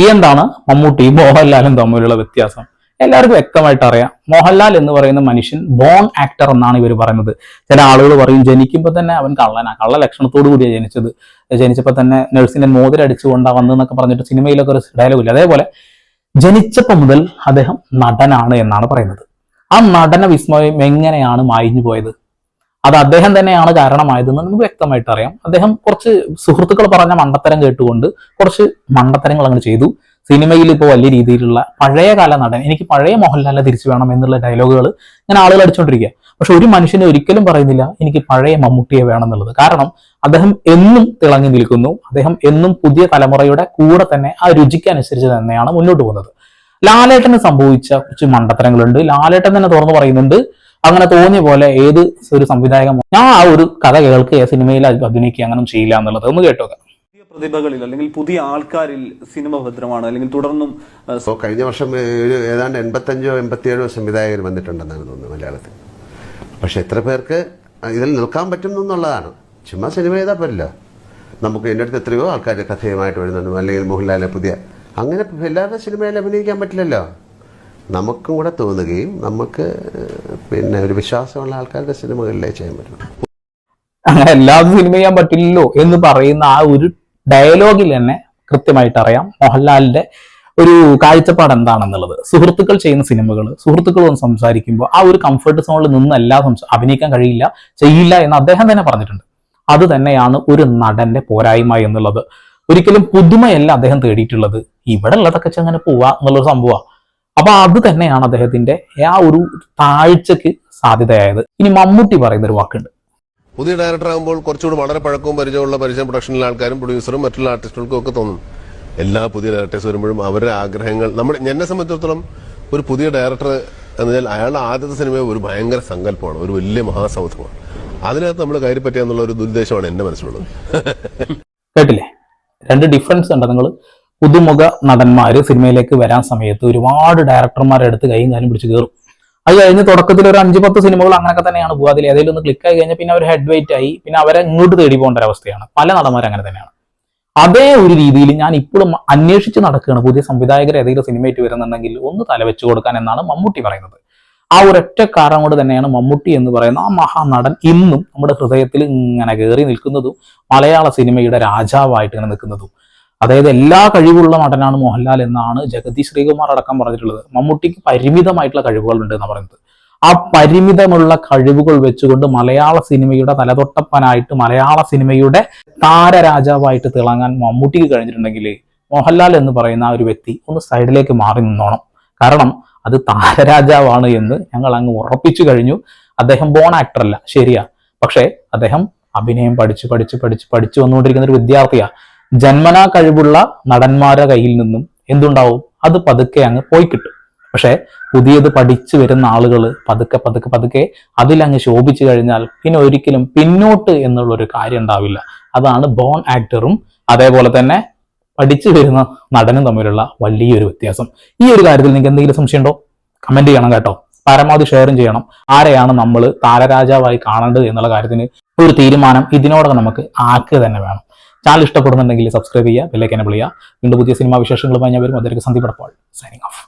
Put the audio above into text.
ഈ എന്താണ്? മമ്മൂട്ടി മോഹൻലാലും തമ്മിലുള്ള വ്യത്യാസം. എല്ലാവർക്കും വ്യക്തമായിട്ട് അറിയാം. മോഹൻലാൽ എന്ന് പറയുന്ന മനുഷ്യൻ ബോൺ ആക്ടർ എന്നാണ് ഇവർ പറയുന്നത്. ചില ആളുകൾ പറയും ജനിക്കുമ്പോൾ തന്നെ അവൻ കള്ളനാ. കള്ള ലക്ഷണത്തോടു കൂടിയാണ് ജനിച്ചത്. ജനിച്ചപ്പോൾ തന്നെ നഴ്സിനെ മോതിരടിച്ചുകൊണ്ടാ വന്നതെന്നൊക്കെ പറഞ്ഞിട്ട് സിനിമയിലൊക്കെ ഒരു ഡയലോഗ് ഇല്ല. അതേപോലെ ജനിച്ചപ്പോൾ മുതൽ അദ്ദേഹം നടനാണ് എന്നാണ് പറയുന്നത്. ആ നടന വിസ്മയം എങ്ങനെയാണ് മായിഞ്ഞു പോയത് അത് അദ്ദേഹം തന്നെയാണ് കാരണമായതെന്ന് നമുക്ക് വ്യക്തമായിട്ട് അറിയാം. അദ്ദേഹം കുറച്ച് സുഹൃത്തുക്കൾ പറഞ്ഞ മണ്ടത്തരം കേട്ടുകൊണ്ട് കുറച്ച് മണ്ടത്തരങ്ങൾ അങ്ങ് ചെയ്തു. സിനിമയിൽ ഇപ്പോൾ വലിയ രീതിയിലുള്ള പഴയകാല നടൻ എനിക്ക് പഴയ മോഹൻലാലിനെ തിരിച്ചു വേണം എന്നുള്ള ഡയലോഗുകൾ ഞാൻ ആളുകൾ അടിച്ചുകൊണ്ടിരിക്കുക പക്ഷെ ഒരു മനുഷ്യനെ ഒരിക്കലും പറയുന്നില്ല എനിക്ക് പഴയ മമ്മൂട്ടിയെ വേണം എന്നുള്ളത് കാരണം അദ്ദേഹം എന്നും തിളങ്ങി നിൽക്കുന്നു. അദ്ദേഹം എന്നും പുതിയ തലമുറയുടെ കൂടെ തന്നെ ആ രുചിക്കനുസരിച്ച് തന്നെയാണ് മുന്നോട്ട് പോകുന്നത്. ലാലേട്ടന് സംഭവിച്ച കുറച്ച് മണ്ടത്തരങ്ങളുണ്ട്. ലാലേട്ടൻ തന്നെ തുറന്നു പറയുന്നുണ്ട് അങ്ങനെ തോന്നിയ പോലെ ഏത് ഒരു സംവിധായകൻ ഞാൻ ആ ഒരു കഥ കേൾക്കുക സിനിമയിൽ അഭിനയിക്കുക അങ്ങനെ ചെയ്യില്ല എന്നുള്ളത് ഒന്ന് കേട്ടോക്കാം. പ്രതിഭകളിൽ അല്ലെങ്കിൽ പുതിയ ആൾക്കാരിൽ സിനിമ ഭദ്രമാണ് അല്ലെങ്കിൽ തുടർന്നും കഴിഞ്ഞ വർഷം ഒരു ഏതാണ്ട് എൺപത്തഞ്ചോ എൺപത്തിയേഴോ സംവിധായകർ വന്നിട്ടുണ്ടെന്നാണ് തോന്നുന്നത് മലയാളത്തിൽ. പക്ഷെ എത്ര പേർക്ക് ഇതിൽ നിൽക്കാൻ പറ്റും എന്നുള്ളതാണ്. ചുമ്മാ സിനിമ ചെയ്താൽ പറ്റില്ല നമുക്ക് എന്റെ അടുത്ത് എത്രയോ ആൾക്കാർ കഥയുമായിട്ട് വരുന്നുണ്ട്. അല്ലെങ്കിൽ മോഹൻലാലിനെ പുതിയ അങ്ങനെ എല്ലാവരുടെ സിനിമയിൽ അഭിനയിക്കാൻ പറ്റില്ലല്ലോ. നമുക്കും കൂടെ തോന്നുകയും നമുക്ക് പിന്നെ ഒരു വിശ്വാസമുള്ള ആൾക്കാരുടെ സിനിമകളിലേ ചെയ്യാൻ പറ്റും. എല്ലാവരും സിനിമ ചെയ്യാൻ പറ്റില്ലല്ലോ എന്ന് പറയുന്ന ആ ഒരു ഡയലോഗിൽ തന്നെ കൃത്യമായിട്ട് അറിയാം. മോഹൻലാലിന്റെ ഒരു കാഴ്ചപ്പാട് എന്താണെന്നുള്ളത്. സുഹൃത്തുക്കൾ ചെയ്യുന്ന സിനിമകൾ സുഹൃത്തുക്കൾ വന്ന് സംസാരിക്കുമ്പോൾ ആ ഒരു കംഫർട്ട് സോണിൽ നിന്നല്ല അഭിനയിക്കാൻ കഴിയില്ല ചെയ്യില്ല എന്ന് അദ്ദേഹം തന്നെ പറഞ്ഞിട്ടുണ്ട്. അത് തന്നെയാണ് ഒരു നടന്റെ പോരായ്മ എന്നുള്ളത്. ഒരിക്കലും പുതുമയല്ല അദ്ദേഹം തേടിയിട്ടുള്ളത്. ഇവിടെ ഉള്ളതൊക്കെ അങ്ങനെ പോവാ എന്നുള്ളൊരു സംഭവമാണ് അപ്പൊ അത് തന്നെയാണ് അദ്ദേഹത്തിന്റെ ആ ഒരു താഴ്ചക്ക് സാധ്യതയായത്. ഇനി മമ്മൂട്ടി പറയുന്ന ഒരു വാക്കുണ്ട്. പുതിയ ഡയറക്ടർ ആകുമ്പോൾ കുറച്ചുകൂടി വളരെ പഴക്കവും പരിചയമുള്ള പരിചയം പ്രൊഡക്ഷനിലെ ആൾക്കാരും പ്രൊഡ്യൂസറും മറ്റുള്ള ആർട്ടിസ്റ്റുകൾക്കും ഒക്കെ തോന്നും. എല്ലാ പുതിയ ഡയറക്ടേഴ്സ് വരുമ്പോഴും അവരുടെ ആഗ്രഹങ്ങൾ നമ്മുടെ എന്നെ സംബന്ധിച്ചിടത്തോളം ഒരു പുതിയ ഡയറക്ടർ എന്ന് പറഞ്ഞാൽ അയാളുടെ ആദ്യത്തെ സിനിമ ഒരു ഭയങ്കര സങ്കല്പമാണ് ഒരു വലിയ മഹാസൗധമാണ്. അതിനകത്ത് നമ്മൾ കയറി പറ്റുക ഒരു ദുരുദ്ദേശമാണ് എന്റെ മനസ്സിലുള്ളത്. കേട്ടില്ലേ? രണ്ട് ഡിഫറൻസ് ഉണ്ട് നിങ്ങൾ പുതുമുഖ നടന്മാര് സിനിമയിലേക്ക് വരാൻ സമയത്ത് ഒരുപാട് ഡയറക്ടർമാരെ അടുത്ത് കൈയും കാലും പിടിച്ച് കയറും അത് കഴിഞ്ഞ് തുടക്കത്തിൽ ഒരു അഞ്ച് പത്ത് സിനിമകൾ അങ്ങനെയൊക്കെ തന്നെയാണ് പോകുക അതിൽ ഏതെങ്കിലും ഒന്ന് ക്ലിക്ക് ആയി കഴിഞ്ഞാൽ പിന്നെ അവർ ഹെഡ് വെയിറ്റ് ആയി പിന്നെ അവരെ ഇങ്ങോട്ട് തേടി പോകേണ്ട ഒരു അവസ്ഥയാണ്. പല നടന്മാരും അങ്ങനെ തന്നെയാണ്. അതേ ഒരു രീതിയിൽ ഞാൻ ഇപ്പോഴും അന്വേഷിച്ച് നടക്കുകയാണ് പുതിയ സംവിധായകർ ഏതെങ്കിലും സിനിമയായിട്ട് വരുന്നുണ്ടെങ്കിൽ ഒന്ന് തലവെച്ച് കൊടുക്കാൻ എന്നാണ് മമ്മൂട്ടി പറയുന്നത്. ആ ഒരൊറ്റ കാരണം കൊണ്ട് തന്നെയാണ് മമ്മൂട്ടി എന്ന് പറയുന്ന ആ മഹാനടൻ ഇന്നും നമ്മുടെ ഹൃദയത്തിൽ ഇങ്ങനെ കയറി നിൽക്കുന്നതും മലയാള സിനിമയുടെ രാജാവായിട്ട് ഇങ്ങനെ നിൽക്കുന്നതും. അതായത് എല്ലാ കഴിവുള്ള നടനാണ് മോഹൻലാൽ എന്നാണ് ജഗതി ശ്രീകുമാർ അടക്കം പറഞ്ഞിട്ടുള്ളത്. മമ്മൂട്ടിക്ക് പരിമിതമായിട്ടുള്ള കഴിവുകളുണ്ട് എന്ന് പറയുന്നത്. ആ പരിമിതമുള്ള കഴിവുകൾ വെച്ചുകൊണ്ട് മലയാള സിനിമയുടെ തലതൊട്ടപ്പനായിട്ട് മലയാള സിനിമയുടെ താരരാജാവായിട്ട് തിളങ്ങാൻ മമ്മൂട്ടിക്ക് കഴിഞ്ഞിട്ടുണ്ടെങ്കിൽ മോഹൻലാൽ എന്ന് പറയുന്ന ആ ഒരു വ്യക്തി ഒന്ന് സൈഡിലേക്ക് മാറി നിന്നോണം. കാരണം അത് താരരാജാവാണ് എന്ന് ഞങ്ങൾ അങ്ങ് ഉറപ്പിച്ചു കഴിഞ്ഞു. അദ്ദേഹം ബോൺ ആക്ടർ അല്ല ശരിയാ. പക്ഷേ അദ്ദേഹം അഭിനയം പഠിച്ച് പഠിച്ച് പഠിച്ച് പഠിച്ചു വന്നുകൊണ്ടിരിക്കുന്ന ഒരു വിദ്യാർത്ഥിയാ. ജന്മനാ കഴിവുള്ള നടന്മാരുടെ കയ്യിൽ നിന്നും എന്തുണ്ടാവും? അത് പതുക്കെ അങ്ങ് പോയി കിട്ടും. പക്ഷെ പുതിയത് പഠിച്ചു വരുന്ന ആളുകൾ പതുക്കെ പതുക്കെ പതുക്കെ അതിലങ്ങ് ശോഭിച്ചു കഴിഞ്ഞാൽ പിന്നെ ഒരിക്കലും പിന്നോട്ട് എന്നുള്ള ഒരു കാര്യം ഉണ്ടാവില്ല. അതാണ് ബോൺ ആക്ടറും അതേപോലെ തന്നെ പഠിച്ചു വരുന്ന നടനും തമ്മിലുള്ള വലിയൊരു വ്യത്യാസം. ഈ ഒരു കാര്യത്തിൽ നിങ്ങൾക്ക് എന്തെങ്കിലും സംശയമുണ്ടോ? കമന്റ് ചെയ്യണം കേട്ടോ. പരമാവധി ഷെയറും ചെയ്യണം. ആരെയാണ് നമ്മൾ താരരാജാവായി കാണേണ്ടത് എന്നുള്ള കാര്യത്തിന് ഒരു തീരുമാനം ഇതിനോടൊക്കെ നമുക്ക് ആക്കുക തന്നെ വേണം. ചാനൽ ഇഷ്ടപ്പെടുന്നുണ്ടെങ്കിൽ സബ്സ്ക്രൈബ് ചെയ്യുക ബെല്ലൈക്കൻ എനബിൾ ചെയ്യുക വീണ്ടും പുതിയ സിനിമാ വിശേഷങ്ങളുമായി ഞാൻ വരും അതിലേക്ക് സന്ദീപ് സൈനിങ് ഓഫ്